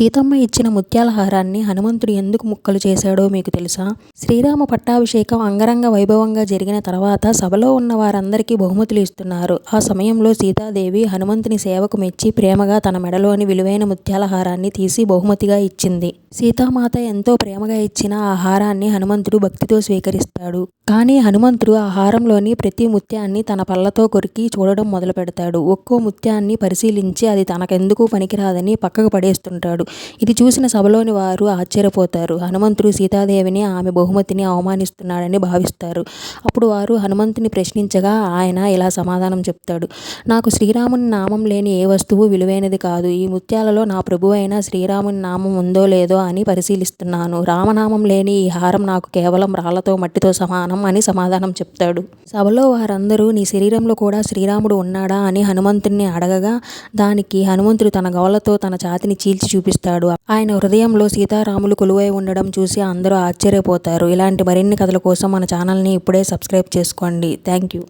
సీతమ్మ ఇచ్చిన ముత్యాల హారాన్ని హనుమంతుడు ఎందుకు ముక్కలు చేశాడో మీకు తెలుసా? శ్రీరామ పట్టాభిషేకం అంగరంగ వైభవంగా జరిగిన తర్వాత సభలో ఉన్న వారందరికీ బహుమతులు ఇస్తున్నారు. ఆ సమయంలో సీతాదేవి హనుమంతుని సేవకు మెచ్చి ప్రేమగా తన మెడలోని విలువైన ముత్యాల హారాన్ని తీసి బహుమతిగా ఇచ్చింది. సీతామాత ఎంతో ప్రేమగా ఇచ్చిన ఆ హారాన్ని హనుమంతుడు భక్తితో స్వీకరిస్తాడు. కానీ హనుమంతుడు ఆ హారంలోని ప్రతి ముత్యాన్ని తన పళ్ళతో కొరికి చూడడం మొదలు పెడతాడు ఒక్కో ముత్యాన్ని పరిశీలించి అది తనకెందుకు పనికిరాదని పక్కకు పడేస్తుంటాడు. ఇది చూసిన సభలోని వారు ఆశ్చర్యపోతారు. హనుమంతుడు సీతాదేవిని ఆమె బహుమతిని అవమానిస్తున్నాడని భావిస్తారు. అప్పుడు వారు హనుమంతుని ప్రశ్నించగా ఆయన ఇలా సమాధానం చెప్తాడు. నాకు శ్రీరాముని నామం లేని ఏ వస్తువు విలువైనది కాదు. ఈ ముత్యాలలో నా ప్రభు అయిన శ్రీరాముని నామం ఉందో లేదో అని పరిశీలిస్తున్నాను. రామనామం లేని ఈ హారం నాకు కేవలం రాళ్ళతో మట్టితో సమానం అని సమాధానం చెప్తాడు. సభలో వారందరూ నీ శరీరంలో కూడా శ్రీరాముడు ఉన్నాడా? అని హనుమంతుడిని అడగగా దానికి హనుమంతుడు తన గవలతో తన ఛాతిని చీల్చి చూపిస్తాడు ఆయన హృదయంలో సీతారాములు కొలువై ఉండడం చూసి అందరూ ఆశ్చర్యపోతారు. ఇలాంటి మరిన్ని కథల కోసం మన ఛానల్ని ఇప్పుడే సబ్స్క్రైబ్ చేసుకోండి. Thank you